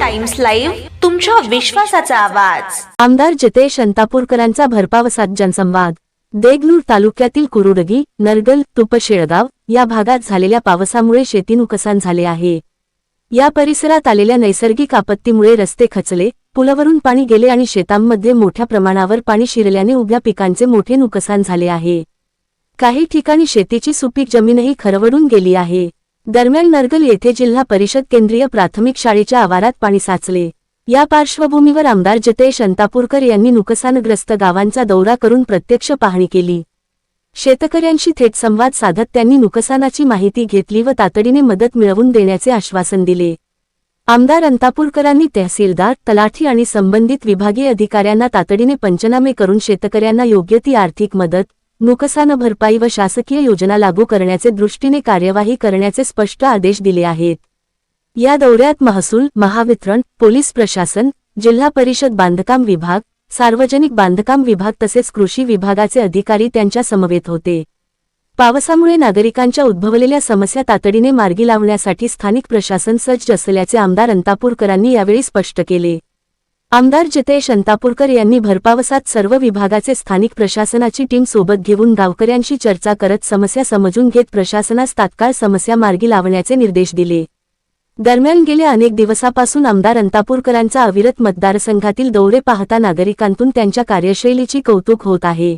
Times live तुमच्या विश्वासाचा आवाज. आमदार जितेश अंतापूरकरांचा भरपावसात जनसंवाद. देगलूर तालुक्यातील कुरुडगी नरगल तुपशेळगाव या भागात झालेल्या पावसामुळे शेती नुकसान झाले आहे. या परिसरात आलेल्या नैसर्गिक आपत्तीमुळे रस्ते खचले पुलावरून पाणी गेले आणि शेतांमध्ये मोठ्या प्रमाणावर पाणी शिरल्याने उभ्या पिकांचे मोठे नुकसान झाले आहे. काही ठिकाणी शेतीची सुपीक जमीनही खरवडून गेली आहे. दरम्यान नरगल येथे जिल्हा परिषद केंद्रीय प्राथमिक शाळेच्या आवारात पाणी साचले. या पार्श्वभूमीवर आमदार जतेश अंतापूरकर यांनी नुकसानग्रस्त गावांचा दौरा करून प्रत्यक्ष पाहणी केली. शेतकऱ्यांशी थेट संवाद साधत त्यांनी नुकसानाची माहिती घेतली व तातडीने मदत मिळवून देण्याचे आश्वासन दिले. आमदार अंतापूरकरांनी तहसीलदार तलाठी आणि संबंधित विभागीय अधिकाऱ्यांना तातडीने पंचनामे करून शेतकऱ्यांना योग्य ती आर्थिक मदत नुकसान भरपाई व शासकीय योजना लागू करण्याचे दृष्टीने कार्यवाही करण्याचे स्पष्ट आदेश दिले आहेत. या दौऱ्यात महसूल महावितरण पोलीस प्रशासन जिल्हा परिषद बांधकाम विभाग सार्वजनिक बांधकाम विभाग तसेच कृषी विभागाचे अधिकारी त्यांच्या समवेत होते. पावसामुळे नागरिकांच्या उद्भवलेल्या समस्या तातडीने मार्गी लावण्यासाठी स्थानिक प्रशासन सज्ज असल्याचे आमदार अंतापूरकरांनी यावेळी स्पष्ट केले. आमदार जितेश अंतापूरकर यांनी भरपावसात सर्व विभागाचे स्थानिक प्रशासनाची टीम सोबत घेऊन गावकऱ्यांशी चर्चा करत समस्या समजून घेत प्रशासनास तात्काळ समस्या मार्गी लावण्याचे निर्देश दिले. दरम्यान गेल्या अनेक दिवसापासून आमदार अंतापूरकरांचा अविरत मतदारसंघातील दौरे पाहता नागरिकांतून त्यांच्या कार्यशैलीची कौतुक होत आहे.